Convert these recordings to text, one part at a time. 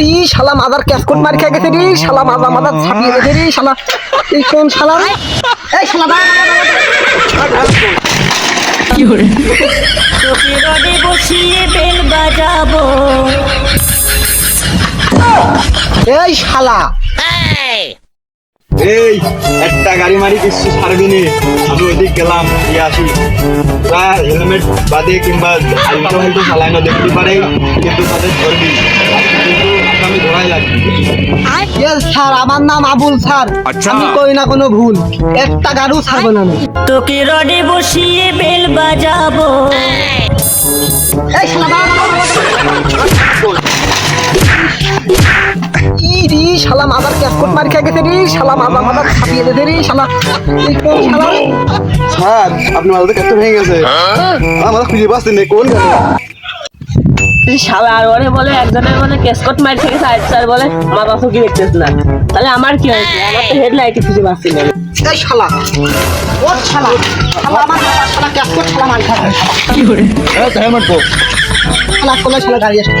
রি শালা মাদার ক্যাসকোট মার খেয়ে গেছে রে শালা মাজা মাজা ছাপিয়ে গেছে রে শালা এই কোন শালা। রে? এই শালা দাঁড়া, দাঁড়া, দাঁড়া। বসিয়ে বেল বাজাবো। এই শালা। এই একটা গাড়ি মারি কিছু ছাড়বি নি আমি ওইদিক গেলাম দিয়ে আসি। তার হেলমেট বাদে কিংবা আলটো হালটো চালানো দেখতে পারে কিন্তু তাদের ধরবি। আমি লাগবে। ইয়েস স্যার আমার নাম আবুল স্যার। আচ্ছা। আমি কই না কোনো ভুল। একটা গাড়ু ছাড়বো না তোকে রডে বসিয়ে বেল বাজাবো। এই শালা দাঁড়া, দাঁড়া, দাঁড়া, দাঁড়া। ই রি শালা মাদার ক্যাসকোট মার খেয়ে গেছে রে? শালা মাজা মাজা ছাপিয়ে গেছে রে শালা। কোন শালা? রে? স্যার আপনি ভেঙে গেছে। আমার খুঁজে পাচ্ছি না কোন শালা আর ওরে বলে একজনের বলে কেসকট মার থেকে সাইড স্যার বলে মাথা কি দেখতেছ না? তাহলে আমার কি হয়েছে? আমার তো হেডলাইট খুঁজে পাচ্ছি না। এই শালা। ও শালা। শালা আমার শালা কেসকট শালা মার খাবে তাই পো শালা কোলা শালা গাড়ি আসছে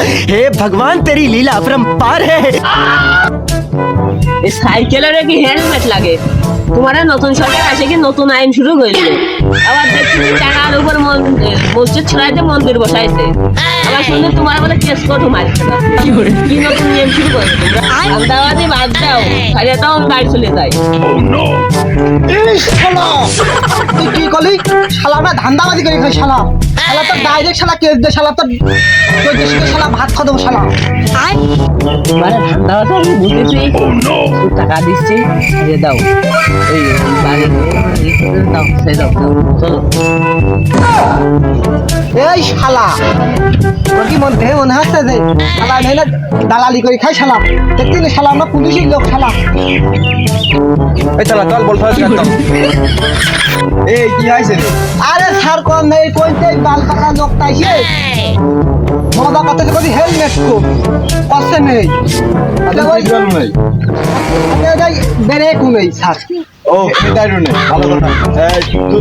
हे भगवान तेरी लीला अपरंपार है এই সাইকেলের কি হেলমেট লাগে তোমার নতুন সরকার আসে কি নতুন আইন শুরু হয়েছে আবার দেখছি যে টাকার উপর মন- মসজিদ ছড়াইতে মন্দির বসাইছে আবার শুনলে তোমার বলে কেস করো মারছে না কি নতুন নিয়ম শুরু করে তোমরা আন্দাবাদি বাদ দাও খাইয়ে দাও আমি বাড়ি চলে যাই এই শালা তুই কি করলি শালা আমরা ধান্দাবাজি করে খাই শালা। শালা তো ডাইরেক্ট শালা কেস দে শালা তো তোর দেশে শালা ভাত খা দেবো শালা। মানে ধান্দাবাজি আমি বুঝেছি। একটু টাকা দিচ্ছি দিয়ে দাও। এই বাড়ি দাও সেই দাও চলো। এই শালা। তোর কি মন দেহে মনে হচ্ছে যে শালা নেই না দালালি করে খাই শালা? দেখতে না শালা আমরা পুলিশের লোক শালা। এই চালা চল বল ফাজ করতাম এই কি হয়েছে আরে স্যার কোন নেই কইতে বাল পাকা লোক তাইছে মজা কথা কই হেলমেট কো কষ্ট নেই। আরে ওই জল নেই। আরে বেরে কো নেই স্যার। ও। ভালো কথা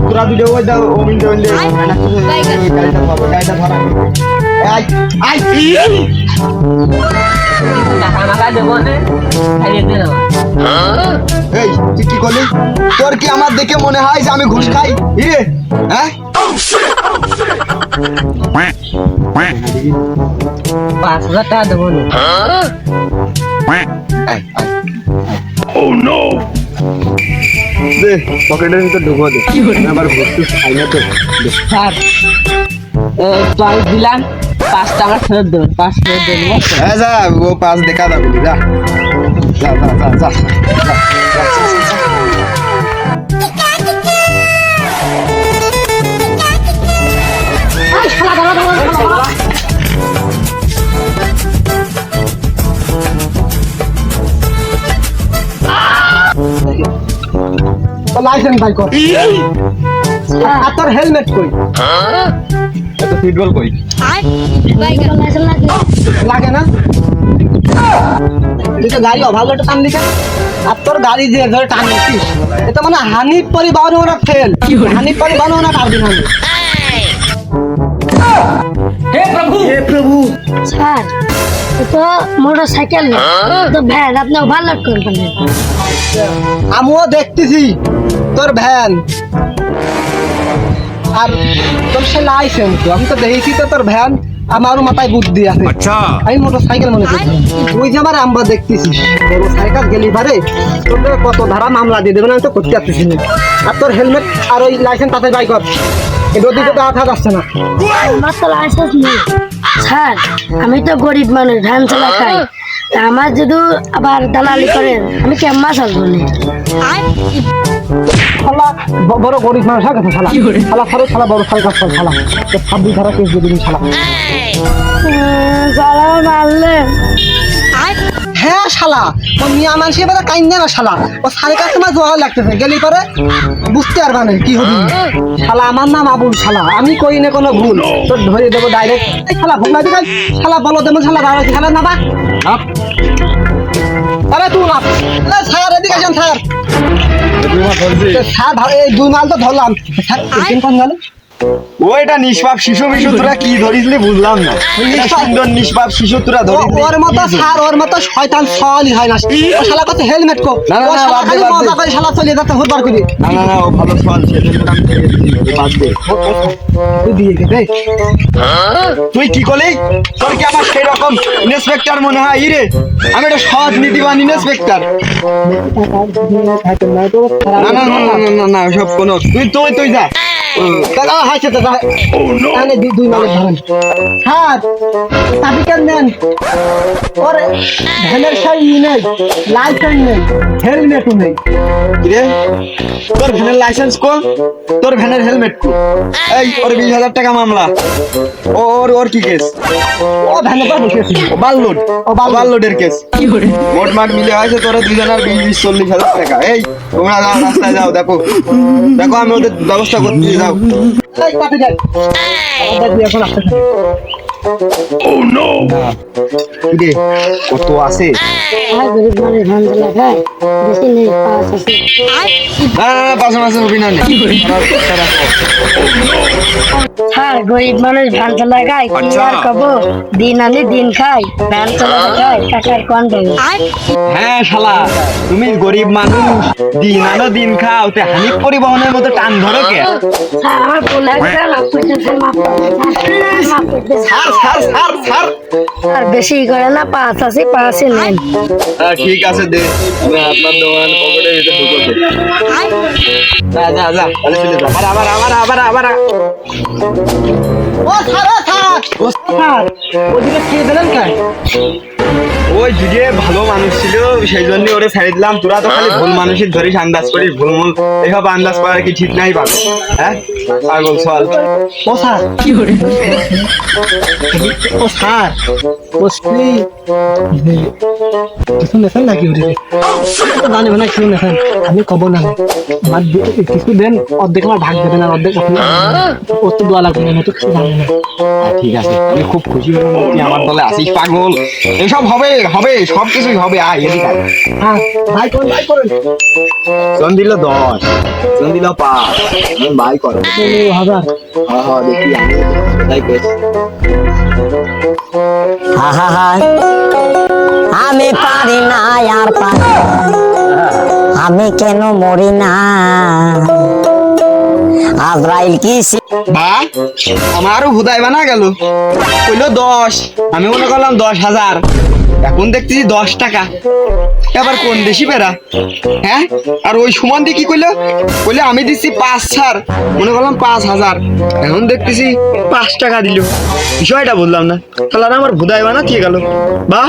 তোরা দুটো ওই দাও ও গাড়িটা গাড়িটা আই আই এই তুই কি করলি? তোর কি আমার দেখে মনে হয় যে আমি ঘুষ খাই? ইরে হ্যাঁ? পাঁচ হাজার টাকা দেবো। না দে পকেটের ভিতর ঢুকো দে। আবার টুস খাই না তো স্যার চাল দিলাম পাঁচটা আমার ফেরত দেবেন পাঁচ ফেরত দেবেন? হ্যাঁ যা ও পাঁচ দেখা যাবে যা। যা যা যা যা। লাইসেন্স বাই কর। আর তোর হেলমেট কই? এত ফুটবল কই? লাগে না? তুই তো গাড়ি অভাবটা টান দিকে আর তোর গাড়ি যে ধরে টান দিচ্ছিস এটা মানে হানিফ পরিবহন ওরা ফেল হানিফ পরিবহন ওরা পারবি না আমি। স্যার ও তো মোটরসাইকেল না। ও তো ভ্যান আপনি ওভারলোড করবেন। আমিও দেখতেছি। তোর ভ্যান। আর তোর সে লাইসেন্স তো আমি তো দেখেছি তো তোর ভ্যান আমার মাথায় বুদ্ধি আছে। আচ্ছা। আমি মোটরসাইকেল মনে করি। ওই যে আমার আম্বা দেখতেছি মোটরসাইকেল গেলি পারে তোর কত ধারা মামলা দিয়ে দেবে না আমি তো করতে আসতেছি না। আর তোর হেলমেট আর ওই লাইসেন্স তাতে যাই কর। রোদি তো হাত আসছে না। আমার তো লাইসেন্স নেই। স্যার আমি তো গরিব মানুষ ভ্যান চলা খাই আমার যদি আবার দালালি করেন আমি কেমন চলবো না? বড় গরিব মানুষ হয়ে গেছে শালা। শালা সারে শালা বড় সাল কাজ শালা। ছাব্বিশ ধারা কেস দিয়ে দিবি শালা। উম, মারলেন হ্যাঁ শালা। ও মিয়া মানুষের বেলা কাইন্দে না শালা। ও সাড়ে কাছে তোমার জোয়া লাগতেছে। গেলি পরে বুঝতে পারবা না কি হবে। শালা আমার নাম আবুল শালা। আমি কই না কোনো ভুল। তোর ধরে দেবো ডাইরেক্ট এই শালা ভুল লাগবে কাই শালা বলো দেবো শালা দাঁড়া শালা না বা? আরে তুই না স্যার এদিকে আসেন স্যার এই দুই মাল তো ধরলাম। কোন গেল? ওইটা নিষ্পাপ শিশু মিশু তোরা কি ধরিসলি বুঝলাম না সুন্দর নিষ্পাপ শিশু তোরা ধরিসলি ওর মতো স্যার ওর মতো শয়তান সলই হয় না ও শালা কত হেলমেট কো না, না, বাদ দে। মজা করে শালা চলে যাচ্ছে হুরবার করে না না না ও ভালো দিচ্ছি, বাদ দে। তুই দিয়ে দে। তুই কি করলি তোর কি আমার সেই রকম ইন্সপেক্টর মনে হয় ইরে আমি একটা সৎ নীতিবান ইন্সপেক্টর না না না না না না সব কোনো তুই তুই তুই যা দাদা হাসছে দাদা তাহলে দুই দুই মালে ধরেন। স্যার চাবি কেন নেন? ওর ভ্যানের সাই নেই লাইসেন্স নেই হেলমেটও নেই। কিরে? তোর ভ্যানের লাইসেন্স কো? তোর ভ্যানের হেলমেট কো? এই ওর বিশ হাজার টাকা মামলা। ওর ওর কি কেস ও ভ্যানে পর বসে আছে ও বাল্লোড। ও বাল্লোড। বাল্লোডের কেস মোট মাঠ মিলে হয়েছে তোরা দুজনের বিশ বিশ চল্লিশ হাজার টাকা। এই তোমরা রাস্তায় যাও দেখো। দেখো আমি ওদের ব্যবস্থা করতে যাই এখন আসতে থাকে কিরে কত আছে। আর গরিব মানুষ ধান খায় বেশি নেই পাঁচ আছে। না না না মাসে হবি না। নে। তারা- তারা কর। স্যার গরিব মানুষ ধান চালা খায় কি আচ্ছা। আর কব? দিন আনি দিন খাই ধান চালা খায় টাকার কোন পাবে হ্যাঁ শালা তুমি গরিব মানুষ দিন আনো দিন খাও তে হানিফ পরিবহনের মতো টান ধরো কে? আমার একটা করতেছে মাফ করতেছে ছাড় ছাড় ছাড়। ছাড় আর বেশি করে না পাঁচ আছে পাঁচে নেন। হ্যাঁ ঠিক আছে দে। আমি আপনার দোকান পকেটে ভিতরে ঢুকো দে। যা যা যা তাহলে চলে যা। আবার আবার আবার আবার আবার। ও স্যার ও স্যার ও স্যার ওদিকে খেয়ে দিলেন কেন ওই যুগে ভালো মানুষ ছিল সেই জন্য ওরে ছেড়ে দিলাম। তোরা তো খালি ভুল মানুষের ধরিস আন্দাজ করিস ভুল মূল এসব আন্দাজ করার কি ঠিক নাই পাগল হ্যাঁ? পাগল চল ও স্যার। ও স্যার। বসলি কিছু নেছেন নাকি ওরে জানি না কিছু নেছেন আমি কব না আমার কিছু দেন অর্ধেক আমার ভাগ দেবেন আর অর্ধেক আপনি ওর তো দোয়া লাগবে না তো কিছু জানি না। ঠিক আছে। আমি খুব খুশি হলাম তুই আমার দলে আসিস পাগল। এসব হবে হবে সব কিছুই হবে। আয় এদিকে হ্যাঁ ভাই কোন ভাই করেন জন দিল দশ জন দিল পাঁচ। বাই কর হাজার হ্যাঁ হ্যাঁ দেখি আমি। তাই কেস আমি পারি না আর পারি আমি কেন মরি না? আজরাইল কি বা আমারও হুদাই বানা গেল। কইলো দশ। আমি মনে করলাম দশ হাজার। এখন দেখতেছি দশ টাকা। এবার কোন দেশি বেড়া হ্যাঁ? আর ওই সুমন দি কি কইলো? কইলে, আমি দিচ্ছি পাঁচ ছাড়। মনে করলাম পাঁচ হাজার। এখন দেখতেছি পাঁচ টাকা দিল। বিষয়টা বললাম না। তাহলে আমার ভুদাই বানা দিয়ে গেল? বা?